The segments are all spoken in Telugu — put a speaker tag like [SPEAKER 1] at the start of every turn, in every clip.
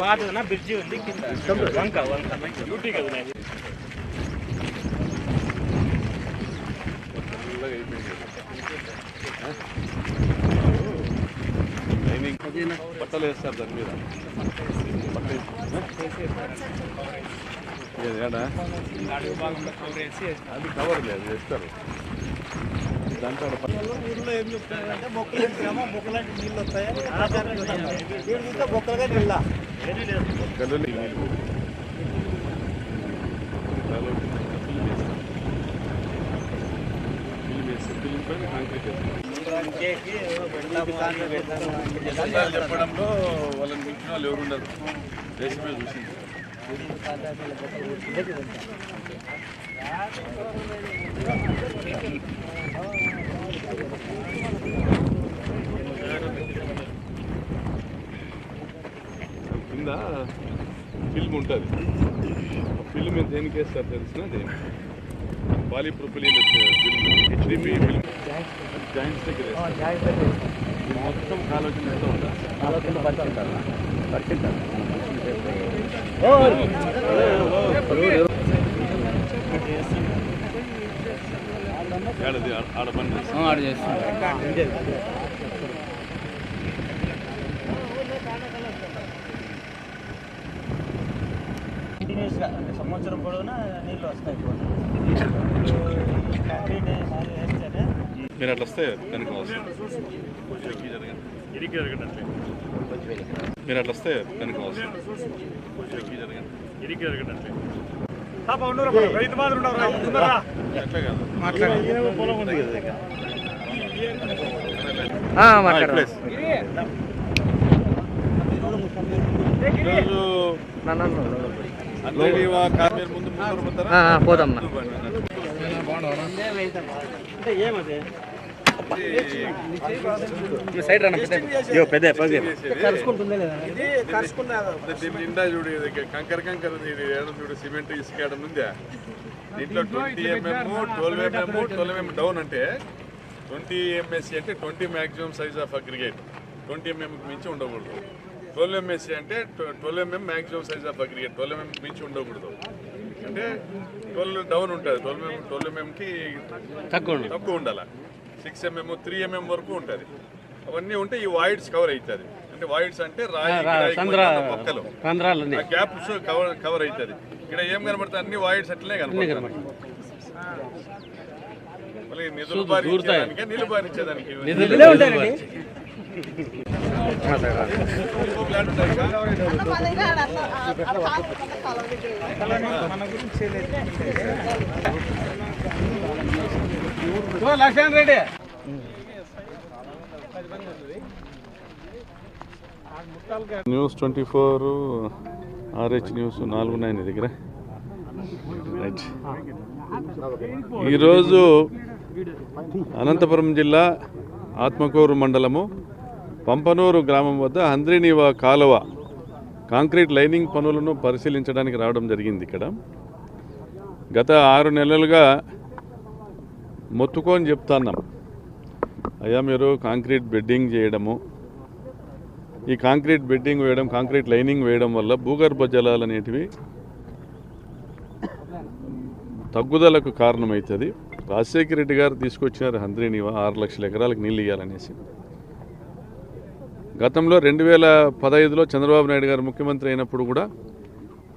[SPEAKER 1] పాతదన బ్రిడ్జి ఉంది కింద. వంక వంక డ్యూటీ కదా
[SPEAKER 2] బట్టలు వేస్తారు దాని మీద. అది కవర్ లేదు వేస్తారు. దాంట్లో
[SPEAKER 3] ఊర్లో ఏం చెప్తున్నారంటే మొక్కలు వేసామో మొక్కలాంటి నీళ్ళు వస్తాయి వీడు చూస్తే మొక్కలుగా నీళ్ళ
[SPEAKER 2] మొక్కలు నీళ్ళు చెప్పడంలో వాళ్ళని మించిన వాళ్ళు దేశమే చూసింది కింద ఫిల్మ్ ఉంటుంది. ఫిల్మ్ మీద దేనికి వేస్తారు తెలిసిన దేని polypropylene film HDP film. Joints దగ్గర మొత్తం కాలోచన ఎంత ఉంటుంది ఏడది ఆడ- ఆడ
[SPEAKER 3] అంటే సంవత్సరం పొడవునా నీళ్ళు వస్తాయి వేస్తేనే
[SPEAKER 2] మీరు అట్లా వస్తే వెనక వస్తుంది.
[SPEAKER 1] ఇరికి
[SPEAKER 2] మీరు అట్లా వస్తే వెనక?
[SPEAKER 4] పోదాం
[SPEAKER 3] అంటే ఏమది?
[SPEAKER 4] సైడ్ రన్న పెద్ద.
[SPEAKER 3] ఇది
[SPEAKER 2] దీని నిండా చూడు ఇది కంకర కంకర ఉంది. ఇది ఏడ చూడు సిమెంట్ ఇసుక ఏడ ఉందా దీంట్లో twenty mm twelve mm twelve mm down అంటే ట్వంటీ ఎంఎస్సి అంటే twenty maximum size of aggregate twenty mm మించి ఉండకూడదు ట్వెల్వ్ ఎంఎస్సి అంటే twelve mm maximum size of aggregate twelve mm మించి ఉండకూడదు అంటే ట్వెల్వ్ డౌన్ ఉంటుంది. ట్వెల్వ్ ఎంఎం ట్వెల్వ్ ఎంఎంకి
[SPEAKER 4] తక్కువ
[SPEAKER 2] తక్కువ ఉండాలి? సిక్స్ ఎంఎం త్రీ ఎంఎం వరకు ఉంటుంది. అవన్నీ ఉంటే ఈ వాయిడ్స్ కవర్ అవుతుంది అంటే వాయిడ్స్ అంటే రాయి మొక్కలు. గ్యాప్స్ కవర్ కవర్ అవుతుంది ఇక్కడ ఏం కనబడుతుంది అన్ని వాయిడ్స్ అట్లనే కనబడుతుంది మళ్ళీ నిధులు.
[SPEAKER 3] మన గురించి
[SPEAKER 4] Reddy.
[SPEAKER 2] News twenty four RH news నాలుగు నైన్ దగ్గర. రైట్ ఈరోజు అనంతపురం జిల్లా ఆత్మకూరు మండలము పంపనూరు గ్రామం వద్ద హంద్రినీవా కాలువ కాంక్రీట్ లైనింగ్ పనులను పరిశీలించడానికి రావడం జరిగింది ఇక్కడ. గత ఆరు నెలలుగా మొత్తుకొని చెప్తున్నాం. అయ్యా మీరు కాంక్రీట్ బెడ్డింగ్ చేయడము ఈ కాంక్రీట్ బెడ్డింగ్ వేయడం కాంక్రీట్ లైనింగ్ వేయడం వల్ల భూగర్భ జలాలు అనేటివి తగ్గుదలకు కారణమవుతుంది రాజశేఖర రెడ్డి గారు తీసుకొచ్చినారు హంద్రీనివా ఆరు లక్షల ఎకరాలకు నీళ్ళు ఇవ్వాలనేసి గతంలో రెండు వేల పదహైదులో చంద్రబాబు నాయుడు గారు ముఖ్యమంత్రి అయినప్పుడు కూడా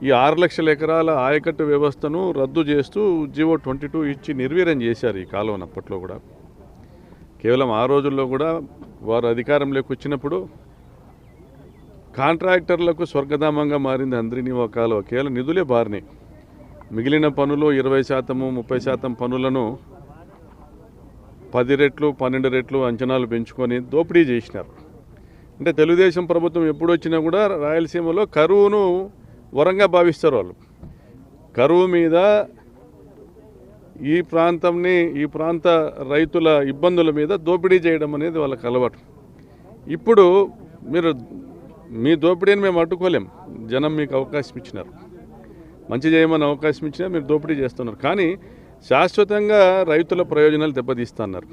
[SPEAKER 2] ఈ ఆరు లక్షల ఎకరాల ఆయకట్టు వ్యవస్థను రద్దు చేస్తూ జీవో ట్వంటీ టూ ఇచ్చి నిర్వీర్యం చేశారు ఈ కాలువను అప్పట్లో కూడా. కేవలం ఆ రోజుల్లో కూడా వారు అధికారంలోకి వచ్చినప్పుడు కాంట్రాక్టర్లకు స్వర్గధామంగా మారింది అందరినీ ఒక కాలువ. కేవలం నిధులే బారినాయి మిగిలిన పనులు ఇరవై శాతము ముప్పై శాతం పనులను పది రెట్లు పన్నెండు రెట్లు అంచనాలు పెంచుకొని దోపిడీ చేసినారు. అంటే తెలుగుదేశం ప్రభుత్వం ఎప్పుడు వచ్చినా కూడా రాయలసీమలో కరువును వరంగా భావిస్తారు వాళ్ళు. కరువు మీద ఈ ప్రాంతంని ఈ ప్రాంత రైతుల ఇబ్బందుల మీద దోపిడీ చేయడం అనేది వాళ్ళకి అలవాటు. ఇప్పుడు మీరు మీ దోపిడీని మేము అడ్డుకోలేం. జనం మీకు అవకాశం ఇచ్చినారు. మంచి చేయమని అవకాశం ఇచ్చినా మీరు దోపిడీ చేస్తున్నారు. కానీ శాశ్వతంగా రైతుల ప్రయోజనాలు దెబ్బతీస్తున్నారు.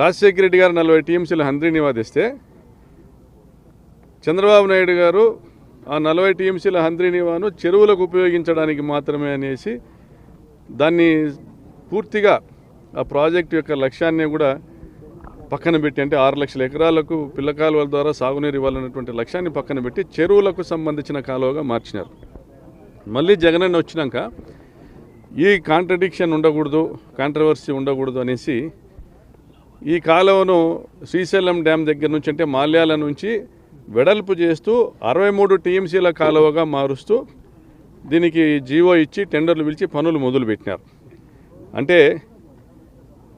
[SPEAKER 2] రాజశేఖర రెడ్డి గారు నలభై టీఎంసీలు హంద్రీ నివాదిస్తే చంద్రబాబు నాయుడు గారు ఆ నలభై టీఎంసీల హంద్రీనివాను చెరువులకు ఉపయోగించడానికి మాత్రమే అనేసి దాన్ని పూర్తిగా ఆ ప్రాజెక్టు యొక్క లక్ష్యాన్ని కూడా పక్కన పెట్టి అంటే ఆరు లక్షల ఎకరాలకు పిల్ల కాలువల ద్వారా సాగునీరు ఇవ్వాలన్నటువంటి లక్ష్యాన్ని పక్కన పెట్టి చెరువులకు సంబంధించిన కాలువగా మార్చినారు. మళ్ళీ జగనన్న వచ్చినాక ఈ కాంట్రడిక్షన్ ఉండకూడదు కాంట్రవర్సీ ఉండకూడదు అనేసి ఈ కాలువను శ్రీశైలం డ్యామ్ దగ్గర నుంచి అంటే మాల్యాల నుంచి వెడల్పు చేస్తూ అరవై మూడు టీఎంసీల కాలువగా మారుస్తూ దీనికి జీవో ఇచ్చి టెండర్లు పిలిచి పనులు మొదలుపెట్టినారు. అంటే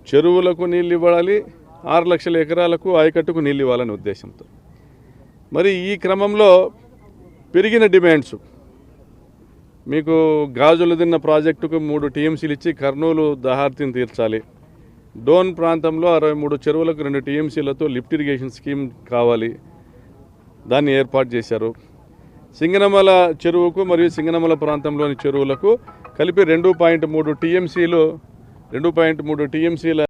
[SPEAKER 2] చెరువులకు నీళ్ళు ఇవ్వాలి ఆరు లక్షల ఎకరాలకు ఆయకట్టుకు నీళ్ళు ఇవ్వాలనే ఉద్దేశంతో. మరి ఈ క్రమంలో పెరిగిన డిమాండ్స్. మీకు గాజులు తిన్న ప్రాజెక్టుకు మూడు టీఎంసీలు ఇచ్చి కర్నూలు దహార్తిని తీర్చాలి. డోన్ ప్రాంతంలో అరవై మూడు చెరువులకు రెండు టీఎంసీలతో లిఫ్ట్ ఇరిగేషన్ స్కీమ్ కావాలి. దాన్ని ఏర్పాటు చేశారు. సింగనమల చెరువుకు మరియు సింగనమల ప్రాంతంలోని చెరువులకు కలిపి రెండు పాయింట్ మూడు టీఎంసీలు రెండు పాయింట్ మూడు టీఎంసీల